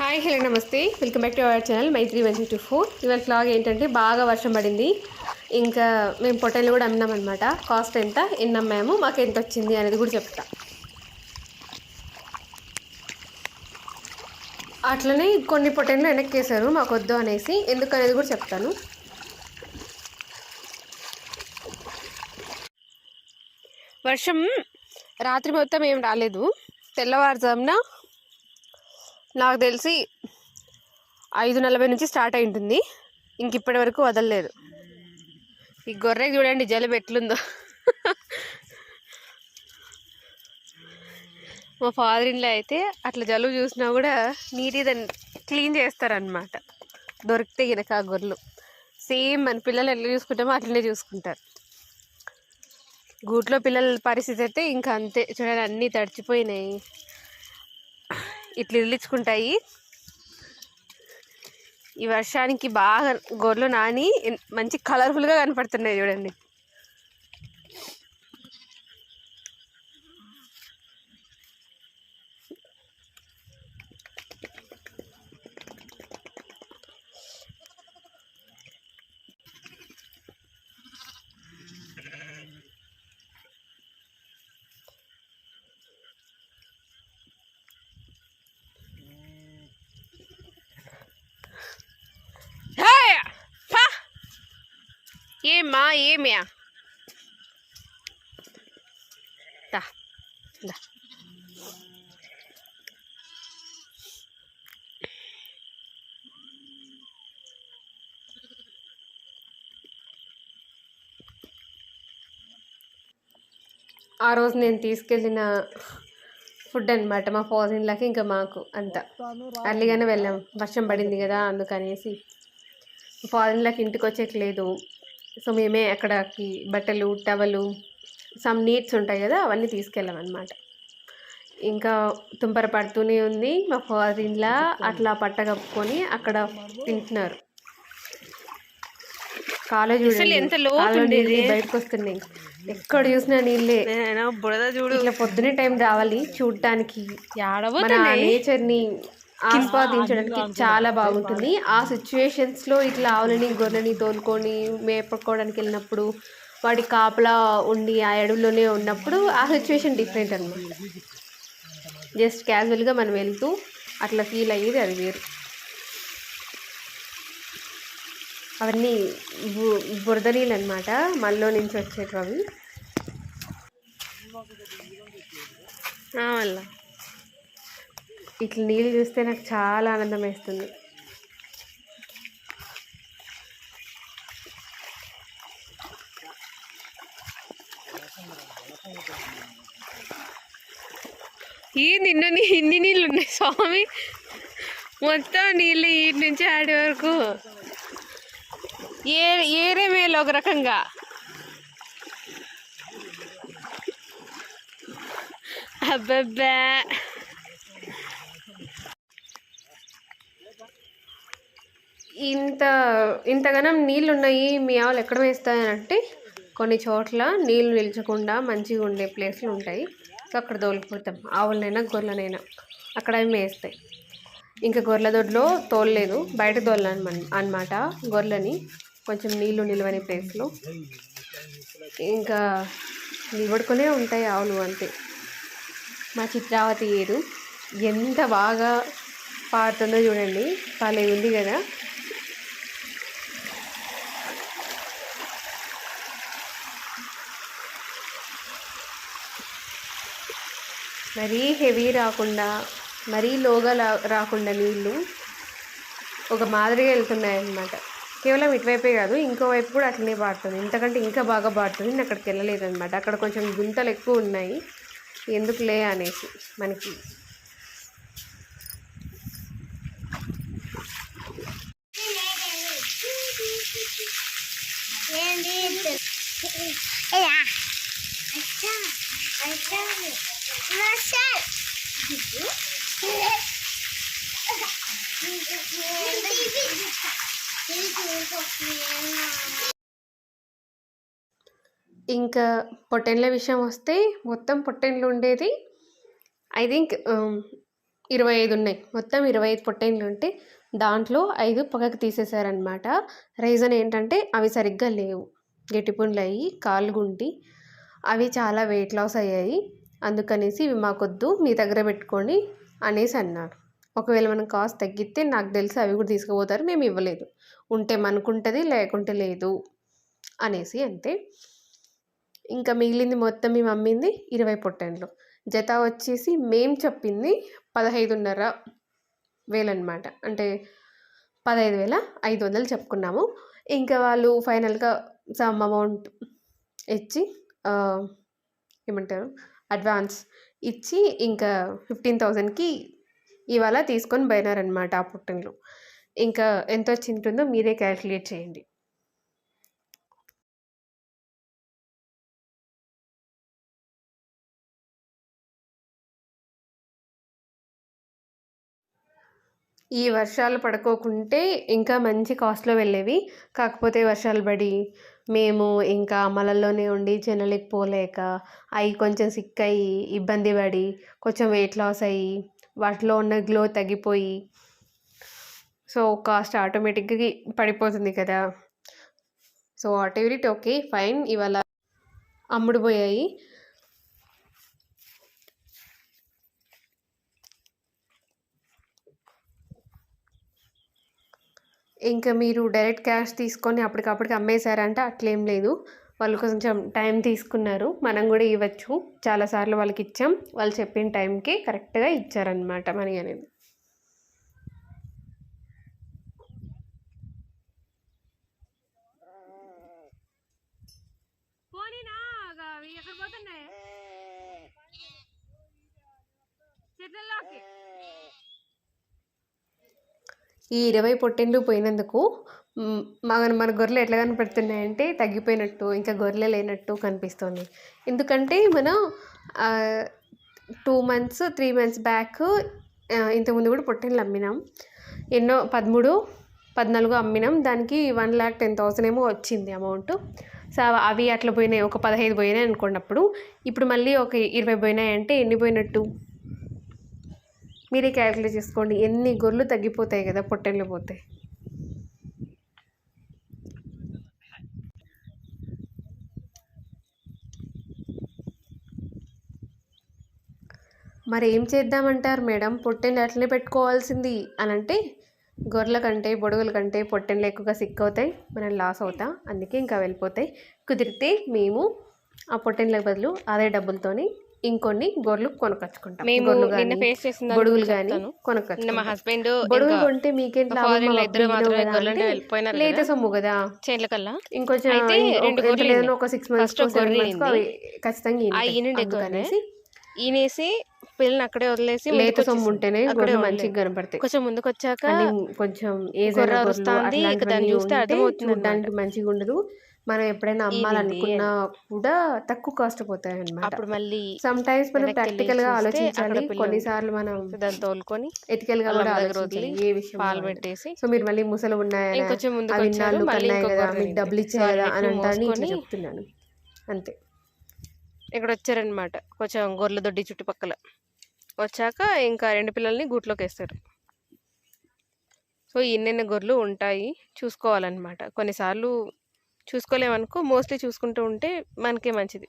Hi hello నమస్తే. Welcome back to our channel Maitri one two four ఇవాళ flag ఏంటంటే బాగా వర్షం పడింది. ఇంకా మేము పొట్టేలు కూడా అమ్మినాం అనమాట కాస్ట్ ఎంత? ఎన్ని అమ్మాము మాకు ఎంత వచ్చింది అనేది కూడా చెప్తా. అట్లనే కొన్ని పొట్టేళ్ళు వెనక్కేసారు మాకు వద్దు అనేసి. ఎందుకు అనేది కూడా చెప్తాను. వర్షం రాత్రి మొత్తం ఏం రాలేదు. తెల్లవారుజామున నాకు తెలిసి ఐదు నలభై నుంచి స్టార్ట్ అయి ఉంటుంది ఇంక ఇప్పటి వరకు వదలలేదు. ఈ గొర్రెకి చూడండి జలుబు ఎట్లుందో. మా ఫాదర్ ఇన్లో అయితే అట్లా జలుబు చూసినా కూడా నీట్గా దాన్ని క్లీన్ చేస్తారనమాట దొరికితే గినక ఆ గొర్రెలు. సేమ్ మన పిల్లలు ఎట్లా చూసుకుంటామో అట్లనే చూసుకుంటారు. గూట్లో పిల్లల పరిస్థితి అయితే ఇంకా అంతే. చూడండి అన్నీ తడిచిపోయినాయి. ఇట్లా ఇల్లించుకుంటాయి ఈ వర్షానికి బాగా గొర్రెలు నాని మంచి కలర్ఫుల్గా కనపడుతున్నాయి చూడండి హేయ్! పా! ఏమ్మా ఏమ్యా దా దా. ఆ రోజు నేను తీసుకెళ్ళిన ఫుడ్ అనమాట మా ఫాజిన్లకి ఇంకా మాకు అంత. అర్లీగానే వెళ్ళాం వర్షం పడింది కదా అందుకనేసి. ఫారిన్లకి ఇంటికి వచ్చేట్లేదు సో మేమే అక్కడికి బట్టలు టవలు సమ్ నీడ్స్ ఉంటాయి కదా అవన్నీ తీసుకెళ్ళాం అనమాట ఇంకా తుంపర పడుతూనే ఉంది మా ఫారిన్లా అట్లా పట్ట కప్పుకొని అక్కడ తింటున్నారు. కాలేజ్ ఎంత బయటకు వస్తున్నాయి ఎక్కడ చూసినా నీళ్ళే. బురద చూడు. ఇట్లా పొద్దునే టైం రావాలి చూడటానికి మన నేచర్ ఆస్వాదించడానికి చాలా బాగుంటుంది. ఆ సిచ్యువేషన్స్లో ఇట్లా ఆవులని గొర్రెని తోలుకొని మేపకోవడానికి వెళ్ళినప్పుడు వాడి కాపలా ఉండి ఆ అడవిలోనే ఉన్నప్పుడు ఆ సిచ్యువేషన్ డిఫరెంట్ అనమాట జస్ట్ క్యాజువల్గా మనం వెళ్తూ అట్లా ఫీల్ అయ్యేది అది వేరు. అవన్నీ బు- బురద నీళ్ళు అనమాట మల్లో నుంచి వచ్చేటివి అవి వల్ల. ఇట్లా నీళ్ళు చూస్తే నాకు చాలా ఆనందం వేస్తుంది. ఈ నిన్న నీ- ఇన్ని నీళ్ళు ఉన్నాయి స్వామి. మొత్తం నీళ్ళు ఈ నుంచి ఆడే వరకు. ఏ ఏరే మేలు ఒక రకంగా. అబ్బబ్బా. ఇంత ఇంతగానం నీళ్ళు ఉన్నాయి మీ ఆవులు ఎక్కడ వేస్తాయనంటే కొన్ని చోట్ల నీళ్ళు నిల్చకుండా మంచిగా ఉండే ప్లేస్లు ఉంటాయి. సో అక్కడ తోలిపోతాం ఆవులనైనా గొర్రెలనైనా అక్కడ అవి మేస్తాయి. ఇంకా గొర్రెల దొడ్లో తోలలేదు. బయట తోలను అనమాట గొర్రెలని. కొంచెం నీళ్ళు నిలవని ప్లేస్లో. ఇంకా నిలబడుకునే ఉంటాయి ఆవులు అంతే. మా చిత్రావతి ఏరు ఎంత బాగా పాడుతుందో చూడండి. భలే ఉంది కదా. మరీ హెవీ రాకుండా మరీ లోగా రాకుండా నీళ్ళు ఒక మాదిరిగా వెళ్తున్నాయన్నమాట. కేవలం ఇటువైపే కాదు ఇంకో వైపు కూడా అట్లనే పాడుతుంది ఇంతకంటే ఇంకా బాగా పాడుతుంది నేను అక్కడికి వెళ్ళలేదన్నమాట. అక్కడ కొంచెం గుంతలు ఎక్కువ ఉన్నాయి. ఎందుకు లే అనేసి మనకి. ఇలా అచ్చా అచ్చా ఇంకా పొట్టెన్ల విషయం వస్తే మొత్తం పొట్టెన్లు ఉండేది. ఐ థింక్ um, ఇరవై ఐదు ఉన్నాయి. మొత్తం ఇరవై ఐదు పొట్టెన్లు ఉంటే దాంట్లో ఐదు పక్కకు తీసేశారనమాట రీజన్ ఏంటంటే అవి సరిగ్గా లేవు. గట్టిపుండ్లు అయ్యి కాళ్ళు గుంటి అవి చాలా వెయిట్ లాస్ అయ్యాయి. అందుకనేసి ఇవి మాకొద్దు మీ దగ్గర పెట్టుకోండి అనేసి అన్నారు ఒకవేళ మనం కాస్ట్ తగ్గితే నాకు తెలిసి అవి కూడా తీసుకుపోతారు మేము ఇవ్వలేదు. ఉంటే మనకుంటుంది లేకుంటే లేదు అనేసి అంతే. ఇంకా మిగిలింది మొత్తం మేము అమ్మింది ఇరవై పొట్టెండ్లు. జత వచ్చేసి మేం చెప్పింది పదహైదున్నర వేలు అనమాట అంటే పదహైదు వేల ఐదు వందలు చెప్పుకున్నాము. ఇంకా వాళ్ళు ఫైనల్గా సమ్ అమౌంట్ ఇచ్చి ఏమంటారు? అడ్వాన్స్ ఇచ్చి ఇంకా ఫిఫ్టీన్ థౌజండ్కి ఇవాళ తీసుకొని పోయినారనమాట ఆ పుట్టంలో ఇంకా ఎంత వచ్చింటుందో మీరే క్యాల్కులేట్ చేయండి. ఈ వర్షాలు పడుకోకుంటే ఇంకా మంచి కాస్ట్లో వెళ్ళేవి. కాకపోతే వర్షాలు పడి మేము ఇంకా మలల్లోనే ఉండి చెన్నలికి పోలేక అవి కొంచెం సిక్ అయ్యి ఇబ్బంది పడి కొంచెం వెయిట్ లాస్ అయ్యి వాటిలో ఉన్న గ్లో తగ్గిపోయి సో కాస్ట్ ఆటోమేటిక్గా పడిపోతుంది కదా. So whatever it okay fine. ఇవాళ అమ్ముడుపోయాయి ఇంకా మీరు డైరెక్ట్ క్యాష్ తీసుకొని అప్పటికప్పటికి అమ్మేశారంటే. అట్లేం లేదు. వాళ్ళు కొంచెం టైం తీసుకున్నారు. మనం కూడా ఇవ్వచ్చు. చాలాసార్లు వాళ్ళకి ఇచ్చాం. వాళ్ళు చెప్పిన టైంకి కరెక్ట్గా ఇచ్చారనమాట మనీ అనేది. చెట్లలోకి ఈ ఇరవై పొట్టెండ్లు పోయినందుకు మన మన గొర్రెలు ఎట్లా కనపడుతున్నాయంటే తగ్గిపోయినట్టు ఇంకా గొర్రెలు లేనట్టు కనిపిస్తుంది. ఎందుకంటే మనం two months three months back ఇంతకుముందు కూడా పొట్టెండ్లు అమ్మినాం. ఎన్నో పదమూడు పద్నాలుగు అమ్మినాం. దానికి వన్ ల్యాక్ టెన్ థౌసండ్ ఏమో వచ్చింది అమౌంట్ సో అవి అట్లా పోయినాయి. ఒక పదహైదు పోయినాయి అనుకున్నప్పుడు ఇప్పుడు మళ్ళీ ఒక ఇరవై పోయినాయి అంటే ఎన్ని పోయినట్టు? మీరే క్యాలిక్యులేట్ చేసుకోండి. ఎన్ని గొర్రెలు తగ్గిపోతాయి కదా పొట్టెళ్ళు పోతే. మరి ఏం చేద్దామంటారు మేడం? పొట్టెళ్ళు అట్లనే పెట్టుకోవాల్సింది అని అంటే గొర్రెల కంటే బొడుగుల కంటే పొట్టెళ్ళు ఎక్కువగా సిక్ అవుతాయి మనం లాస్ అవుతాం. అందుకే ఇంకా వెళ్ళిపోతాయి. కుదిరితే మేము ఆ పొట్టెళ్ళకి బదులు అదే డబ్బులతోని ఇంకొన్ని గొర్రెలు కొనుకొచ్చుకుంటాం మేము నిన్న ఫేస్ చేసిన దాన్ని కానీ. నిన్న మా హస్బెండ్ బొడుగులు కొంటే మీకేం లేత. సొమ్ము కదా చేనుల కల్లా ఇంకొంచెం రెండు గొర్రెలు. ఒక సిక్స్ మంత్స్. ఖచ్చితంగా. అందుకనేసి ఈనేసి పిల్లల్ని అక్కడే వదిలేసి లేత సొమ్ము. ఉంటేనే అక్కడే. మంచిగా కనపడతాయి కొంచెం ముందుకు వచ్చాక కొంచెం ఏజ్ అట్లాంటివన్నీ దాన్ని చూస్తే అర్థమవుతుంది చూడడానికి మంచిగా ఉండదు మనం ఎప్పుడైనా అమ్మాలనుకున్నా కూడా తక్కువ కాస్ట్ పోతాయి అన్నమాట అప్పుడు మళ్ళీ సమ్ టైమ్స్ మనం ప్రాక్టికల్గా ఆలోచించాలి. కొన్నిసార్లు మనం దాన్ని తోలుకొని ఎథికల్గా కూడా ఆలోచించాలి. ఏ విషయం పాలు పెట్టేసి సో మీరు మళ్ళీ ముసలు ఉన్నాయని? అవి మళ్ళీ కన్నాయి ఇంకో కదా మీకు డబ్బులు ఈనింది. ఇచ్చాయి కదా సో అని అంటాను. ఇట్లా చెప్తున్నాను. అంతే. ఇక్కడ వచ్చారనమాట కొంచెం గొర్రెల దొడ్డి చుట్టుపక్కల. వచ్చాక ఇంకా రెండు పిల్లల్ని గూట్లోకి వేస్తారు. సో ఎన్నెన్ని గొర్రెలు ఉంటాయి. చూసుకోవాలన్నమాట. కొన్నిసార్లు చూసుకోలేమనుకో మోస్ట్లీ చూసుకుంటూ ఉంటే మనకే మంచిది.